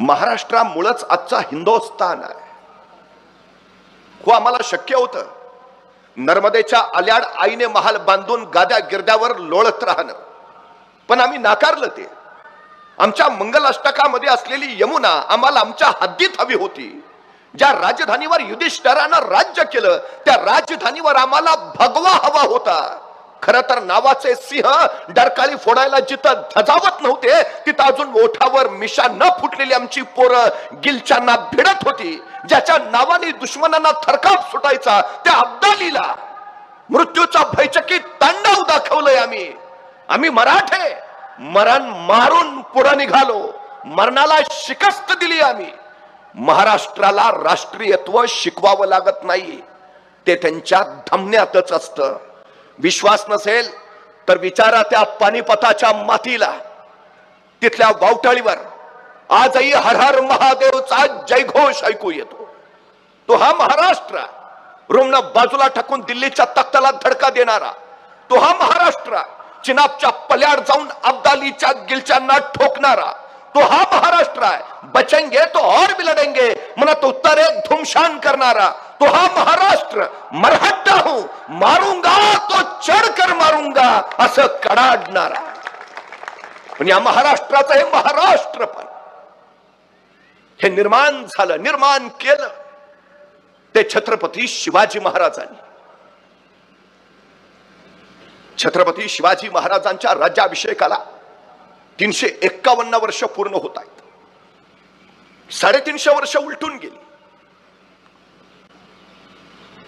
महाराष्ट्रामुळंच आजचा हिंदुस्थान आहे. हो आम्हाला शक्य होतं नर्मदेच्या आल्याड आईने महाल बांधून गाद्या गिरद्यावर लोळत राहणं. पण आम्ही नाकारलं ते. आमच्या मंगलाष्टकामध्ये असलेली यमुना आम्हाला आमच्या हद्दीत हवी होती. ज्या राजधानीवर युधिष्ठरानं राज्य केलं त्या राजधानीवर आम्हाला भगवा हवा होता. खर तर नावाचे सिंह डरकाळी फोडायला जिथं धजावत नव्हते तिथं अजून ओठावर मिशा न फुटलेली आमची पोरं गिलच्यांना भिडत होती ज्याच्या नावाने दुश्मनांना थरकाप सुटायचा त्या अब्दालीला. मृत्यूचा भयचकी तांडव दाखवलंय आम्ही. आम्ही मराठे मरण मारून पुढे निघालो मरणाला शिकस्त दिली आम्ही. महाराष्ट्राला राष्ट्रीयत्व शिकवावं लागत नाही ते त्यांच्या धमन्यातच असतं. विश्वास नसेल तर विचारा त्या पानिपताच्या मातीला तिथल्या वावटाळीवर. आजही हर हर महादेवचा जयघोष ऐकू येतो. तो हा महाराष्ट्र रुग्ण बाजूला टाकून दिल्लीच्या तख्ताला धडका देणारा. तो हा महाराष्ट्र चिनाबच्या पल्याड जाऊन अब्दालीच्या गिलच्यांना ठोकणारा. तो हा महाराष्ट्र आहे. बचेंगे तो और भी लढेंगे म्हणत उत्तरे धुमशान करणारा. तो हा महाराष्ट्र मरहट्टा हो मारूंगा तो चढकर मारूंगा असं कडाडणारा. पण या महाराष्ट्राचं हे महाराष्ट्र पण. हे निर्माण झालं निर्माण केलं. ते छत्रपती शिवाजी महाराजांनी. छत्रपती शिवाजी महाराजांच्या राज्याभिषेकाला तीनशे एक्कावन्न वर्ष पूर्ण होत आहेत. साडेतीनशे वर्ष उलटून गेली.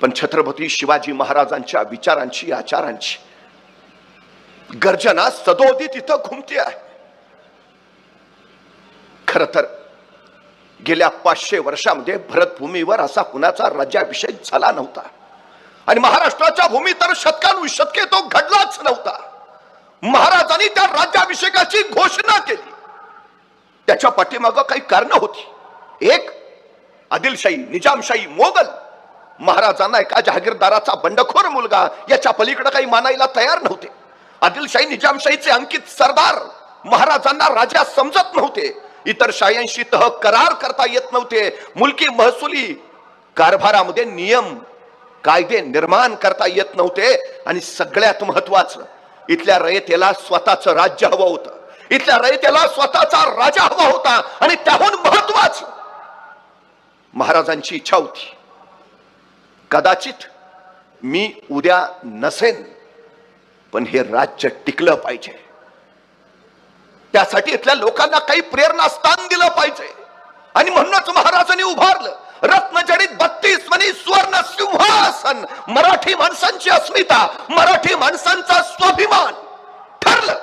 पण छत्रपती शिवाजी महाराजांच्या विचारांची आचारांची गर्जना सदोदी तिथं घुमते आहे. खर तर गेल्या पाचशे वर्षामध्ये भरतभूमीवर असा कुणाचा राज्याभिषेक झाला नव्हता. आणि महाराष्ट्राच्या भूमी तर शतकानुशतके तो घडलाच नव्हता. महाराजांनी त्या राज्याभिषेकाची घोषणा केली. त्याच्या पाठीमागं काही कारण होती. एक आदिलशाही निजामशाही मोगल महाराजांना एका जहागीरदाराचा बंडखोर मुलगा याच्या पलीकडे काही मानायला तयार नव्हते. आदिलशाही निजामशाहीचे अंकित सरदार महाराजांना राजा समजत नव्हते. इतर शायांशी तह करार करता येत नव्हते. मुलकी महसुली कारभारामध्ये नियम कायदे निर्माण करता येत नव्हते. आणि सगळ्यात महत्वाचं इथल्या रयतेला स्वतःच राज्य हवं होतं. इथल्या रयतेला स्वतःचा राजा हवा होता. आणि त्याहून महत्वाचं महाराजांची इच्छा होती. कदाचित मी उद्या नसेन पण हे राज्य टिकलं पाहिजे. त्यासाठी इथल्या लोकांना काही प्रेरणा स्थान दिलं पाहिजे. आणि म्हणूनच महाराजांनी उभारलं. रत्नजडित बत्तीस मनी सुवर्ण सिंहासन. मराठी माणसांची अस्मिता मराठी माणसांचा स्वाभिमान. ठरलं.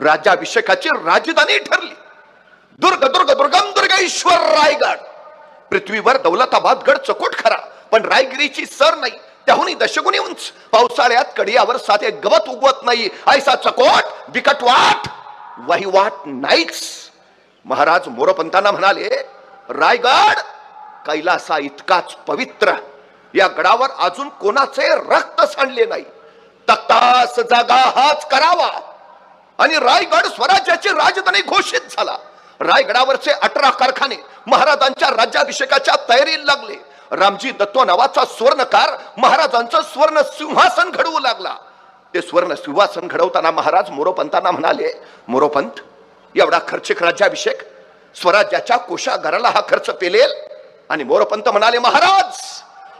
राज्याभिषेकाची राजधानी ठरली. दुर्ग दुर्ग दुर्गम दुर्गेश्वर रायगड. पृथ्वीवर दौलताबाद गड चकोट खरा पण रायगिरीची सर नाही त्याहूनही दशगुणी उंच. पावसाळ्यात कडियावर साधे गवत उगवत नाही ऐसा चकोट बिकट वाट वहिवाट नाहीच. महाराज मोरपंतांना म्हणाले रायगड कैलासा इतकाच पवित्र या गडावर अजून कोणाचे रक्त सांडले नाही. तक्तास जागा हाच करावा. आणि रायगड स्वराज्याची राजधानी घोषित झाला. रायगडावरचे अठरा कारखाने महाराजांच्या राज्याभिषेकाच्या तयारीला लागले. रामजी दत्तो नावाचा स्वर्णकार महाराजांचं स्वर्ण सिंहासन घडवू लागला. ते स्वर्ण सिंहासन घडवताना महाराज मोरोपंतांना म्हणाले मोरोपंत एवढा खर्चिक राज्याभिषेक स्वराज्याच्या कोशागाराला हा खर्च पेलेल? आणि मोरपंत म्हणाले महाराज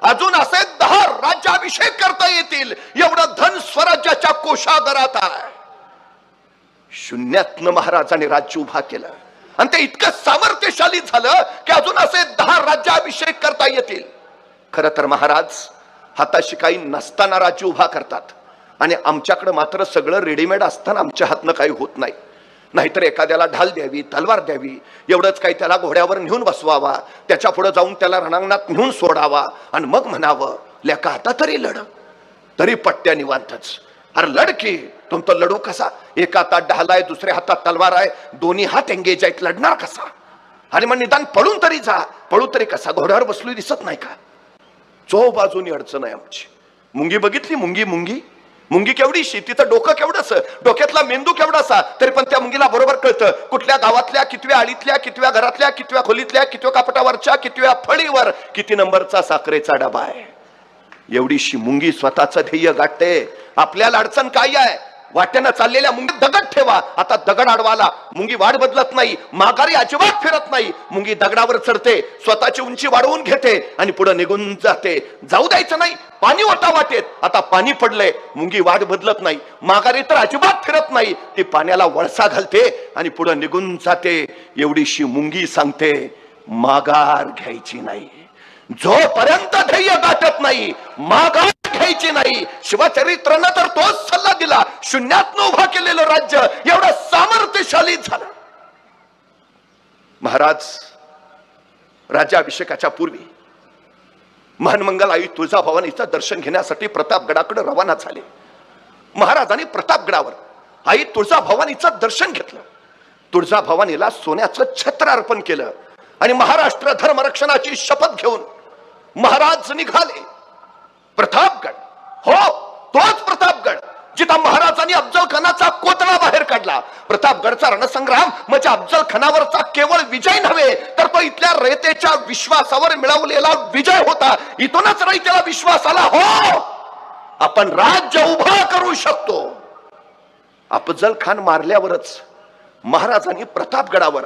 अजून असे दहा राज्याभिषेक करता येतील. एवढं धन स्वराज्याच्या कोशागरात आहे. शून्यातनं महाराजांनी राज्य उभा केलं. आणि ते इतकं सामर्थ्यशाली झालं की अजून असे दहा राज्याभिषेक करता येतील. खर तर महाराज हाताशी काही नसताना राज्य उभा करतात. आणि आमच्याकडे मात्र सगळं रेडीमेड असताना आमच्या हातनं काही होत नाही. नाहीतर एखाद्याला ढाल द्यावी तलवार द्यावी एवढंच काही त्याला घोड्यावर नेऊन बसवावा त्याच्या पुढे जाऊन त्याला रणांगणात नेऊन सोडावा आणि मग म्हणावं लेका आता तरी लढ. तरी पट्ट्या निवांतच. अरे लढ की तुमचा लढू कसा? एका हातात ढाल आहे दुसऱ्या हातात तलवार आहे दोन्ही हात एंगेज आहेत लढणार कसा? आणि मग निदान पळून तरी जा. पळू तरी कसा? घोड्यावर बसलोय दिसत नाही का? चो बाजूनी अडचण आहे आमची. मुंगी बघितली? मुंगी मुंगी? मुंगी केवढीशी तिचं डोकं केवढंस? डोक्यातला मेंदू केवढासा? तरी पण त्या मुंगीला बरोबर कळतं. कुठल्या गावातल्या कितव्या आळीतल्या कितव्या घरातल्या कितव्या खोलीतल्या कितव्या कापटावरच्या कितव्या फळीवर किती नंबरचा साखरेचा डबा आहे? एवढीशी मुंगी स्वतःच ध्येय गाठते. आपल्याला अडचण काय आहे? वाट्यानं चाललेल्या मुंगी दगड ठेवा. आता दगड अडवाला मुंगी वाढ बदलत नाही. माघारी अजिबात फिरत नाही. मुंगी दगडावर चढते स्वतःची उंची वाढवून घेते आणि पुढे निघून जाते. जाऊ द्यायचं नाही. पाणी होता वाटेत. आता पाणी पडलंय. मुंगी वाढ बदलत नाही. माघारी तर अजिबात फिरत नाही. ती पाण्याला वळसा घालते आणि पुढे निघून जाते. एवढीशी मुंगी सांगते माघार घ्यायची नाही. जोपर्यंत ध्येय गाठत नाही माघार घ्यायची नाही शिवचरित्रानं तर तोच सल्ला दिला शून्यात उभा केलेलं राज्य एवढं सामर्थ्यशाली झालं. महाराज राज्याभिषेकाच्या पूर्वी महानमंगल आई तुळजाभवानीचं दर्शन घेण्यासाठी प्रतापगडाकडे रवाना झाले. महाराजांनी प्रतापगडावर आई तुळजाभवानीचं दर्शन घेतलं. तुळजाभवानीला सोन्याचं छत्र अर्पण केलं आणि महाराष्ट्र धर्मरक्षणाची शपथ घेऊन महाराज निघाले. प्रतापगड. हो तोच प्रतापगड जिथं महाराजांनी अफजल खानाचा कोतळा बाहेर काढला. प्रतापगडचा रणसंग्राम म्हणजे अफजल खानावरचा केवळ विजय नव्हे तर तो इथल्या रयतेच्या विश्वासावर मिळवलेला विजय होता. इथूनच रयतेला विश्वास आला. हो आपण राज्य उभा करू शकतो. अफजल खान मारल्यावरच महाराजांनी प्रतापगडावर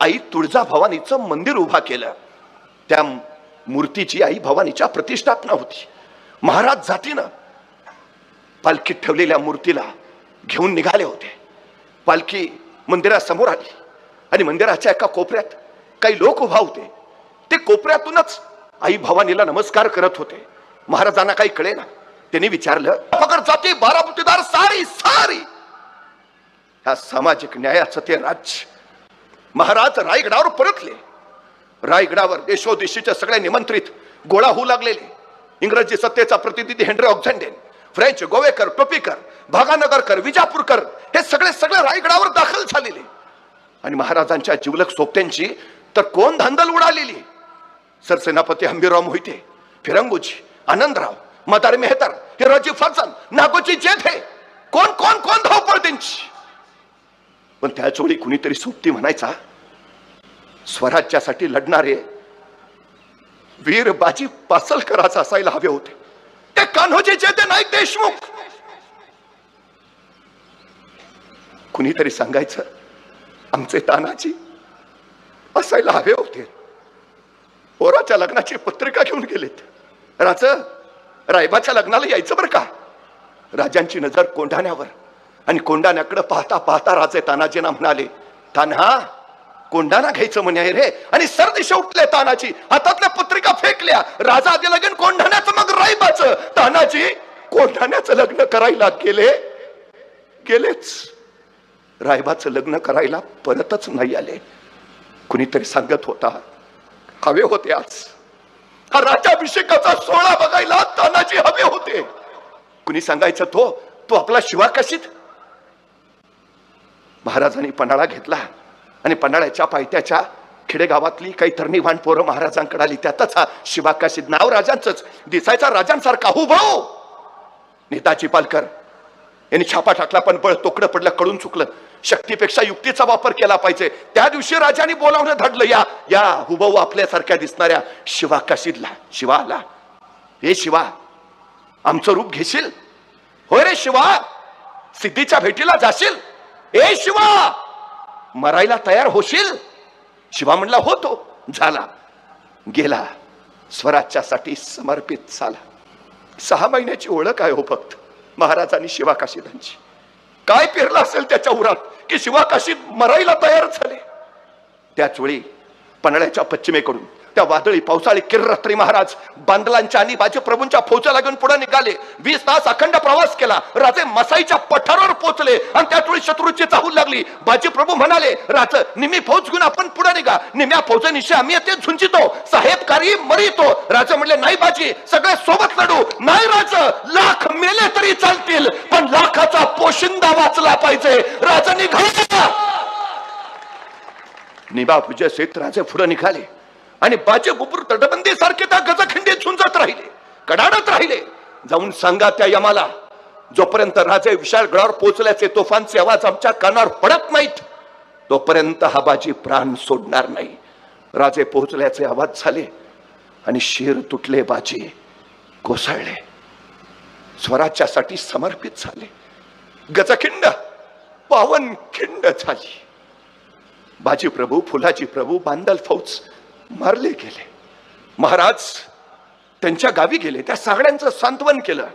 आई तुळजाभवानीचं मंदिर उभा केलं. त्या मूर्तीची आई भवानीच्या प्रतिष्ठापना होती. महाराज जातीनं पालखीत ठेवलेल्या मूर्तीला घेऊन निघाले होते. पालखी मंदिरासमोर आली आणि मंदिराच्या एका कोपऱ्यात काही लोक उभा होते. ते कोपऱ्यातूनच आई भवानीला नमस्कार करत होते. महाराजांना काही कळे ना त्यांनी विचारलं पकड जाती बारामतीदार सारी सारी. ह्या सामाजिक न्यायाचं ते राज्य. महाराज रायगडावर परतले. रायगडावर देशोदेशीच्या सगळ्या निमंत्रित गोळा होऊ लागलेले. इंग्रजी सत्तेचा प्रतिनिधी हेनरी ऑक्झेंडेन फ्रेंच गोवेकर टोपीकर भागानगरकर विजापूरकर हे सगळे सगळे रायगडावर दाखल झालेले. आणि महाराजांच्या जिवलक सोबत्यांची तर कोण धांदल उडालेली? सरसेनापती हंबीरराव मोहिते फिरंगोजी आनंदराव मदार मेहतर हिरोजी फरसन नागोजी हे. कोण कोण कोण धावपळ त्यांची पण त्याच वेळी कुणीतरी सोबती म्हणायचा स्वराज्यासाठी लढणारे वीर बाजी पासलकराचा असायला हवे होते. ते कान्होजीचे ते नाईक देशमुख! कुणीतरी सांगायचं आमचे तानाजी असायला हवे होते. पोराच्या लग्नाची पत्रिका घेऊन गेलेत. राज रायबाच्या लग्नाला यायचं बरं का? राजांची नजर कोंढाण्यावर आणि कोंढाण्याकडे पाहता पाहता राजे तानाजींना म्हणाले तान्हा कोंडाना घ्यायचं म्हणे रे. आणि सरदिशा उठले तानाजी. हातातल्या पत्रिका फेकल्या. राजा आधी लगेन कोंढाण्याचं मग रायबाचं. तानाजी कोंढाण्याचं लग्न करायला गेले. गेलेच. रायबाचं लग्न करायला परतच नाही आले. कुणीतरी सांगत होता हवे होते आज. हा राज्याभिषेकाचा सोहळा बघायला तानाजी हवे होते. कुणी सांगायचं तो तो आपला शिवा कशीत? महाराजांनी पन्हाळा घेतला. आणि पन्हाळ्याच्या पायथ्याच्या खेडेगावातली काही तरणीवाण पोरं महाराजांकडे आली. त्यातच हा शिवाकाशी नाव राजांचंच दिसायचा राजांसारखा हो भाऊ. नेताजी पालकर यांनी छापा टाकला पण बळ तोकडं पडलं कळून चुकलं. शक्तीपेक्षा युक्तीचा वापर केला पाहिजे. त्या दिवशी राजाने बोलावणं धडलं. या या हुबहू आपल्यासारख्या दिसणाऱ्या शिवा काशीदला शिवा आला. हे शिवा आमचं रूप घेशील? होय रे शिवा सिद्धीच्या भेटीला जाशील? ए शिवा! मरायला तयार होशील? शिवा म्हणला होतो. झाला. गेला. स्वराज्यासाठी समर्पित झाला. सहा महिन्याची ओळख आहे हो फक्त. महाराजांनी शिवा काशीदांची काय पेरलं असेल त्याच्या उरात की शिवा काशीद मरायला तयार झाले? त्याच वेळी पन्हाळ्याच्या पश्चिमेकडून त्या वादळी पावसाळी किररात्री महाराज बांदलांच्या आणि बाजीप्रभूंच्या फौजा लागून पुढे निघाले. वीस तास अखंड प्रवास केला. राजे मसाईच्या पठारावर पोहोचले आणि त्याच वेळी शत्रूची चाहूल लागली. बाजी प्रभू म्हणाले राज निम्मी फौज घेऊन आपण पुढे निघा. निम्या फौजनिशी आम्ही येथे झुंजितो. साहेब कारी मरितो. राजा म्हणले नाही बाजी सगळे सोबत लढू. नाही राज लाख मेले तरी चालतील पण लाखाचा पोशिंदा वाचला पाहिजे. राजा निघाला निबा विजय सेठ राजे पुढे निघाले. आणि बाजे गुपूर तटबंदी सारखे त्या गजखिंडीत झुंजत राहिले कडाडत राहिले. जाऊन सांगा त्या यमाला जोपर्यंत राजे विशाळ गडावर पोहोचल्याचे तोफांचे आवाज आमच्या कानावर पडत नाहीत तोपर्यंत हा बाजी प्राण सोडणार नाही. राजे पोहोचल्याचे आवाज झाले आणि शिर तुटले बाजी कोसळले. स्वराज्यासाठी समर्पित झाले. गजखिंड पावनखिंड झाली. बाजी प्रभू फुलाजी प्रभू बांदल फौज मारले गेले. महाराज त्यांच्या गावी गेले. त्या सगळ्यांचं सांत्वन केलं.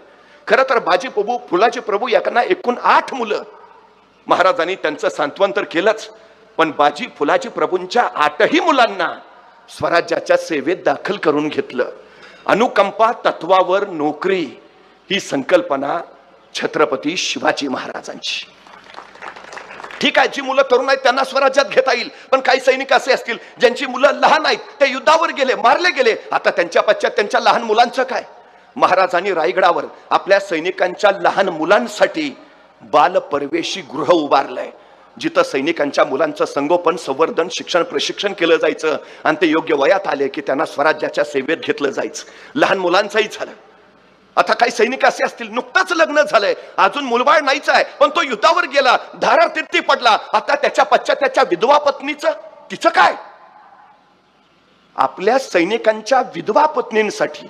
खरं तर बाजी प्रभू फुलाजी प्रभू याकडनं एकूण आठ मुलं. महाराजांनी त्यांचं सांत्वन तर केलंच. पण बाजी फुलाजी प्रभूंच्या आठही मुलांना स्वराज्याच्या सेवेत दाखल करून घेतलं. अनुकंपा तत्वावर नोकरी ही संकल्पना छत्रपती शिवाजी महाराजांची. ठीक आहे जी मुलं तरुण आहेत त्यांना स्वराज्यात घेता येईल. पण काही सैनिक असे असतील ज्यांची मुलं लहान आहेत ते युद्धावर गेले मारले गेले. आता त्यांच्या पश्चात त्यांच्या लहान मुलांचं काय? महाराजांनी रायगडावर आपल्या सैनिकांच्या लहान मुलांसाठी बालपरवेशी गृह उभारलंय. जिथं सैनिकांच्या मुलांचं संगोपन संवर्धन शिक्षण प्रशिक्षण केलं जायचं. आणि ते योग्य वयात आले की त्यांना स्वराज्याच्या सेवेत घेतलं जायचं. लहान मुलांचंही झालं. आता काही सैनिक असे असतील नुकतंच लग्न झालंय. अजून मुलबाळ नाहीच आहे पण तो युद्धावर गेला धारा तिरती पडला. आता त्याच्या पश्चात त्याच्या विधवा पत्नीचं तिचं काय? आपल्या सैनिकांच्या विधवा पत्नींसाठी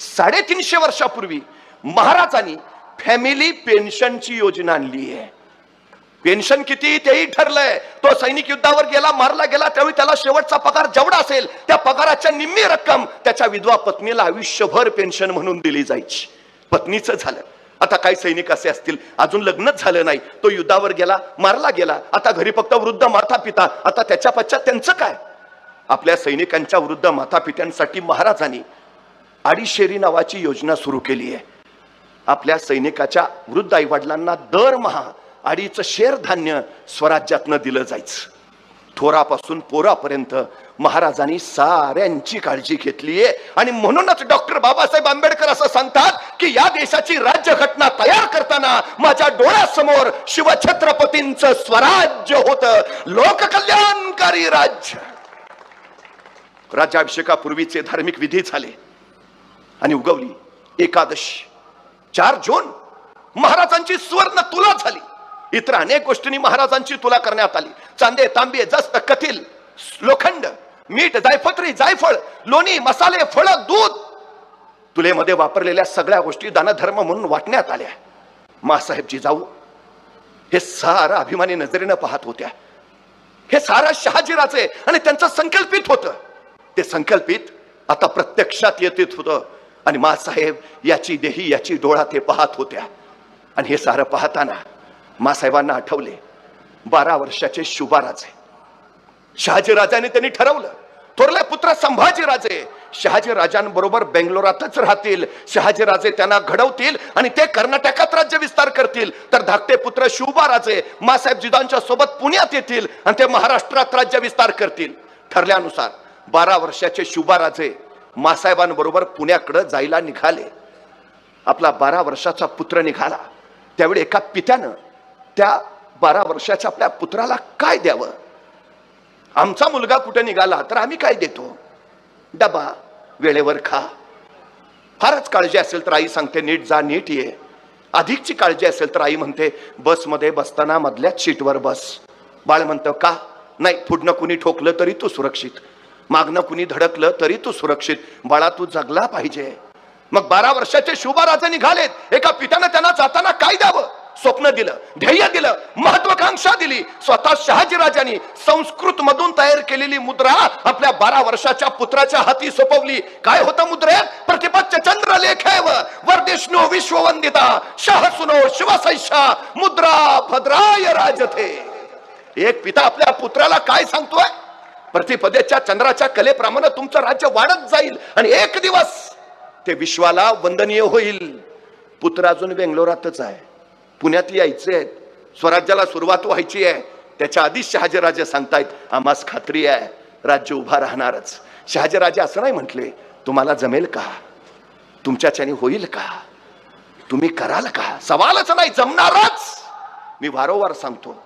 साडेतीनशे वर्षापूर्वी महाराजांनी फॅमिली पेन्शनची योजना आणली आहे. पेन्शन किती तेही ठरलंय. तो सैनिक युद्धावर गेला मारला गेला त्यावेळी त्याला शेवटचा पगार जेवढा असेल त्या पगाराच्या निम्मी रक्कम त्याच्या विधवा पत्नीला आयुष्यभर पेन्शन म्हणून दिली जायची. पत्नीचं झालं. आता काही सैनिक असे असतील अजून लग्नच झालं नाही. तो युद्धावर गेला मारला गेला. आता घरी फक्त वृद्ध माता पिता आता त्याच्या पश्चात त्यांचं काय? आपल्या सैनिकांच्या वृद्ध माता पित्यांसाठी महाराजांनी अडीशेरी नावाची योजना सुरू केली आहे. आपल्या सैनिकाच्या वृद्ध आईवडिलांना दरमहा अडीच शेर धान्य स्वराज्यातनं दिलं जायचं. थोरापासून पोरापर्यंत महाराजांनी साऱ्यांची काळजी घेतली आहे. आणि म्हणूनच डॉक्टर बाबासाहेब आंबेडकर असं सांगतात की या देशाची राज्यघटना तयार करताना माझ्या डोळ्यासमोर शिवछत्रपतींचं स्वराज्य होतं. लोककल्याणकारी राज्य. राज्याभिषेकापूर्वीचे धार्मिक विधी झाले. आणि उगवली एकादशी. चार जून. महाराजांची सुवर्ण तुला झाली. इतर अनेक गोष्टींनी महाराजांची तुला करण्यात आली. चांदे तांबे जस्त कथील लोखंड मीठ जायफत्री जायफळ लोणी मसाले फळ दूध. तुलेमध्ये वापरलेल्या सगळ्या गोष्टी दानधर्म म्हणून वाटण्यात आल्या. मासाहेबजी जाऊ. हे सारं अभिमानी नजरेनं पाहत होत्या. हे सारं शहाजीराचे आणि त्यांचं संकल्पित होतं. ते संकल्पित आता प्रत्यक्षात येत होतं आणि मासाहेब याची देही याची डोळा ते पाहत होत्या. आणि हे सारं पाहताना मासाहेबांना आठवले. बारा वर्षाचे शुभाराजे. शहाजीराजाने त्यांनी ठरवलं. थोरले पुत्र संभाजीराजे शहाजी राजांबरोबर बेंगलोरातच राहतील. शहाजीराजे त्यांना घडवतील आणि ते कर्नाटकात राज्य विस्तार करतील. तर धाकटे पुत्र शिवबाराजे मासाहेब जिदांच्या सोबत पुण्यात येतील आणि ते महाराष्ट्रात राज्य विस्तार करतील. ठरल्यानुसार बारा वर्षाचे शिवबाराजे मासाहेबांबरोबर पुण्याकडे जायला निघाले. आपला बारा वर्षाचा पुत्र निघाला. त्यावेळी एका पित्यानं त्या बारा वर्षाच्या आपल्या पुत्राला काय द्यावं? आमचा मुलगा कुठे निघाला तर आम्ही काय देतो? डबा वेळेवर खा. फारच काळजी असेल तर आई सांगते नीट जा नीट ये. अधिकची काळजी असेल तर आई म्हणते बसमध्ये बसताना मधल्याच सीटवर बस. बाळ म्हणतं का? नाही पुढनं कुणी ठोकलं तरी तू सुरक्षित. मागणं कुणी धडकलं तरी तू सुरक्षित. बाळा तू जगला पाहिजे. मग बारा वर्षाचे शुभाराजे निघालेत. एका पित्यानं त्यांना जाताना काय द्यावं? स्वप्न दिलं ध्येय दिलं महत्वाकांक्षा दिली. स्वतः शहाजीराजांनी संस्कृत मधून तयार केलेली मुद्रा आपल्या बारा वर्षाच्या पुत्राच्या हाती सोपवली. काय होतं मुद्रेत प्रतिपच्च चंद्र लेखेव वर्देष्णो विश्ववंदिता शाह सुनो शिवसैषा मुद्रा भद्राय राजथे. एक पिता आपल्या पुत्राला काय सांगतोय? प्रतिपदेच्या चंद्राच्या कलेप्रमाणे तुमचं राज्य वाढत जाईल आणि एक दिवस ते विश्वाला वंदनीय होईल. पुत्र अजून बेंगलोरातच आहे. पुण्यात यायचे आहेत. स्वराज्याला सुरुवात व्हायची आहे. त्याच्या आधीच शहाजीराजे सांगतायत आम्हास खात्री आहे. राज्य उभा राहणारच. शहाजीराजे असं नाही म्हटले तुम्हाला जमेल का? तुमच्याच्याने होईल का? तुम्ही कराल का? सवालच नाही जमणारच. मी वारंवार सांगतो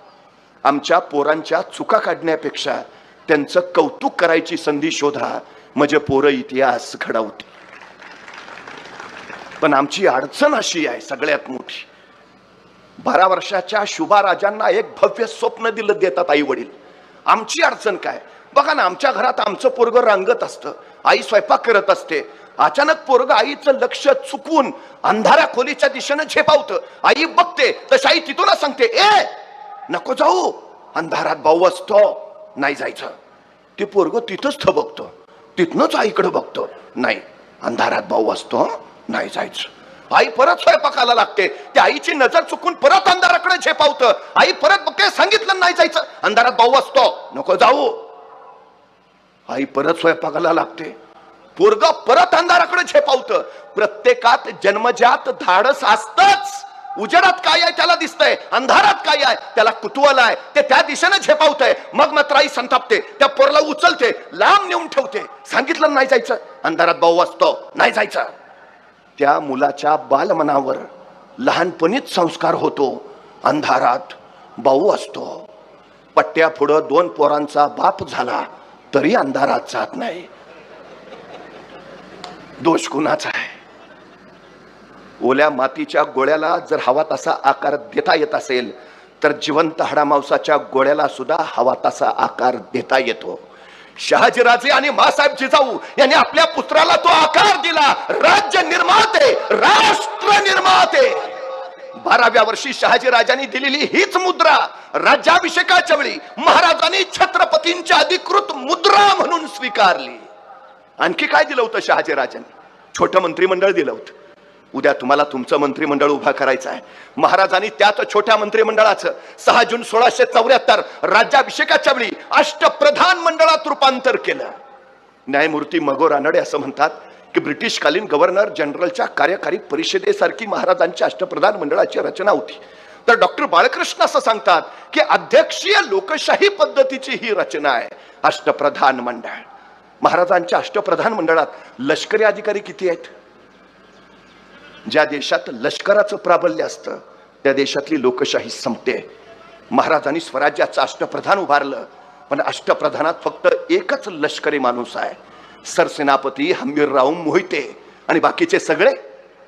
आमच्या पोरांच्या चुका काढण्यापेक्षा त्यांचं कौतुक करायची संधी शोधा. म्हणजे पोरं इतिहास घडवते पण आमची अडचण अशी आहे सगळ्यात मोठी. बारा वर्षाच्या शुभा राजांना एक भव्य स्वप्न दिलं देतात आई वडील. आमची अडचण काय? बघा ना आमच्या घरात आमचं पोरग रांगत असतं. आई स्वयंपाक करत असते. अचानक पोरग आईचं लक्ष चुकून अंधाऱ्या खोलीच्या दिशेनं झेपावतं. आई बघते तशी आई तिथूनच सांगते ए नको जाऊ. अंधारात भाऊ असतो. नाही जायचं. ते पोरग तिथंच थबकतं. तिथनंच आईकडे बघतो. नाही अंधारात भाऊ असतो. नाही जायचं. आई परत स्वयंपाकाला लागते. त्या आईची नजर चुकून परत अंधाराकडे झेपावतं. आई परत काय सांगितलं नाही जायचं. अंधारात भाऊ असतो. नको जाऊ. आई परत स्वयंपाकाला लागते. पोरग परत अंधाराकडे झेपावतं. प्रत्येकात जन्मजात धाडस असतच. उजेडात काय आहे त्याला दिसतंय. अंधारात काय आहे त्याला कुतूहल आहे. ते त्या दिशेने झेपावतंय. मग मात्र आई संतापते. त्या पोरला उचलते. लांब नेऊन ठेवते. सांगितलं नाही जायचं. अंधारात भाऊ असतो. नाही जायचं. त्या मुलाच्या बालमनावर लहानपणीच संस्कार होतो. अंधारात भाऊ असतो. पट्ट्या पुढं दोन पोरांचा बाप झाला तरी अंधारात जात नाही. दोष कुणाचा आहे? ओल्या मातीच्या गोळ्याला जर हवा तसा आकार देता येत असेल तर जिवंत हाडामांसाच्या गोळ्याला सुद्धा हवा तसा आकार देता येतो. शहाजीराजे आणि मासाहेब जिजाऊ यांनी आपल्या पुत्राला तो आकार दिला. राज्य निर्माते राष्ट्र निर्माते. बाराव्या वर्षी शहाजी राजांनी दिलेली हीच मुद्रा राज्याभिषेकाच्या वेळी महाराजांनी छत्रपतींची अधिकृत मुद्रा म्हणून स्वीकारली. आणखी काय दिलं होतं शहाजी राजांनी छोटं मंत्रिमंडळ दिलं होतं. उद्या तुम्हाला तुमचं मंत्रिमंडळ उभा करायचं आहे. महाराजांनी त्याच छोट्या मंत्रिमंडळाचं सहा जून सोळाशे चौऱ्याहत्तर राज्याभिषेकाच्या वेळी अष्टप्रधान मंडळात रूपांतर केलं. न्यायमूर्ती मगो रानडे असं म्हणतात की ब्रिटिशकालीन गव्हर्नर जनरलच्या कार्यकारी परिषदेसारखी महाराजांच्या अष्टप्रधान मंडळाची रचना होती. तर डॉक्टर बाळकृष्ण असं सांगतात की अध्यक्षीय लोकशाही पद्धतीची ही रचना आहे. अष्टप्रधान मंडळ. महाराजांच्या अष्टप्रधान मंडळात लष्करी अधिकारी किती आहेत? ज्या देशात लष्कराचं प्राबल्य असतं त्या देशातली लोकशाही संपते. महाराजांनी स्वराज्याचं अष्टप्रधान उभारलं पण अष्टप्रधानात फक्त एकच लष्करी माणूस आहे. सरसेनापती हंबीरराव मोहिते आणि बाकीचे सगळे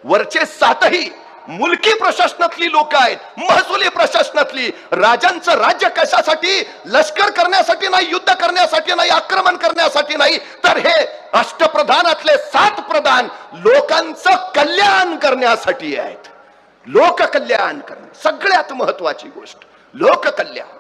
वरचे सातही मुलकी प्रशासनातली लोक आहेत महसुली प्रशासनातली. राजांचं राज्य कशासाठी? लष्कर करण्यासाठी नाही युद्ध करण्यासाठी नाही आक्रमण करण्यासाठी नाही. तर हे अष्टप्रधानातले सात प्रधान लोकांचं कल्याण करण्यासाठी आहेत. लोककल्याण करणे सगळ्यात महत्वाची गोष्ट लोककल्याण.